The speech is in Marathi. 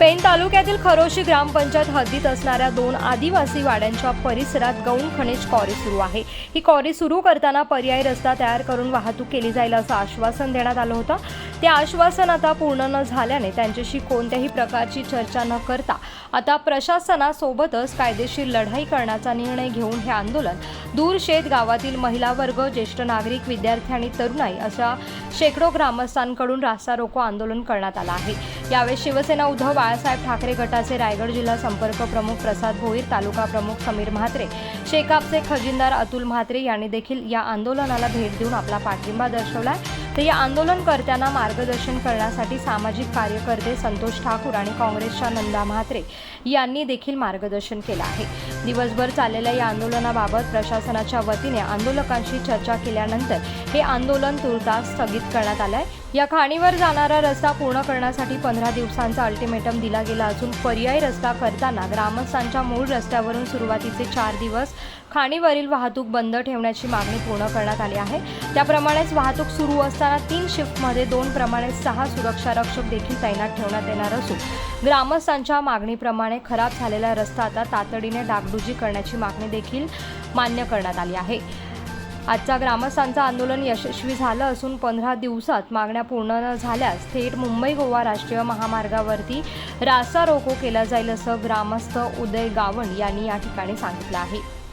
तालुक्यातील खरोशी ग्रामपंचायत हद्दीत असणाऱ्या दोन आदिवासी वाड्यांच्या परिसरात गौण खनिज कॉरी सुरू आहे. ही कॉरी सुरू करताना पर्यायी रस्ता तयार करून वाहतूक केली जाईल असं आश्वासन देण्यात आलं होतं. ते आश्वासन आता पूर्ण न झाल्याने त्यांच्याशी कोणत्याही प्रकारची चर्चा न करता आता प्रशासनासोबतच कायदेशीर लढाई करण्याचा निर्णय घेऊन हे आंदोलन दूर शेत गावातील महिला वर्ग ज्येष्ठ नागरिक विद्यार्थी आणि तरुणाई अशा शेकडो ग्रामस्थांकडून रास्ता रोको आंदोलन करण्यात आलं आहे. यावेळी शिवसेना उद्धव बाळासाहेब ठाकरे गटाचे रायगड जिल्हा संपर्क प्रमुख प्रसाद भोईर तालुका प्रमुख समीर म्हात्रे शेकापचे खजिनदार अतुल म्हात्रे यांनी देखील या आंदोलनाला भेट देऊन आपला पाठिंबा दर्शवला तर या आंदोलनकर्त्यांना मार्गदर्शन करण्यासाठी सामाजिक कार्यकर्ते संतोष ठाकूर आणि काँग्रेसच्या नंदा म्हात्रे यांनी देखील मार्गदर्शन केलं आहे. दिवसभर चाललेल्या या आंदोलनाबाबत प्रशासनाच्या वतीने आंदोलकांशी चर्चा केल्यानंतर हे आंदोलन तुर्तास स्थगित करण्यात आलं आहे या खाणीवर जाणारा रस्ता पूर्ण करण्यासाठी पंधरा दिवसांचा अल्टिमेटम दिला गेला असून पर्यायी रस्ता करताना ग्रामस्थांच्या मूळ रस्त्यावरून सुरुवातीचे चार दिवस खाणीवरील वाहतूक बंद ठेवण्याची मागणी पूर्ण करण्यात आली आहे. त्याप्रमाणेच वाहतूक सुरू असताना तीन शिफ्टमध्ये दोन प्रमाणे सहा सुरक्षा रक्षक देखील तैनात ठेवण्यात येणार असून ग्रामस्थांच्या मागणीप्रमाणे खराब झालेला रस्ता आता तातडीने डागडुजी करण्याची मागणी देखील मान्य करण्यात आली आहे. आजचा ग्रामस्थांचं आंदोलन यशस्वी झालं असून पंधरा दिवसात मागण्या पूर्ण न झाल्यास थेट मुंबई गोवा राष्ट्रीय महामार्गावरती रास्ता रोको केला जाईल असं ग्रामस्थ उदय गावण यांनी या ठिकाणी सांगितलं आहे.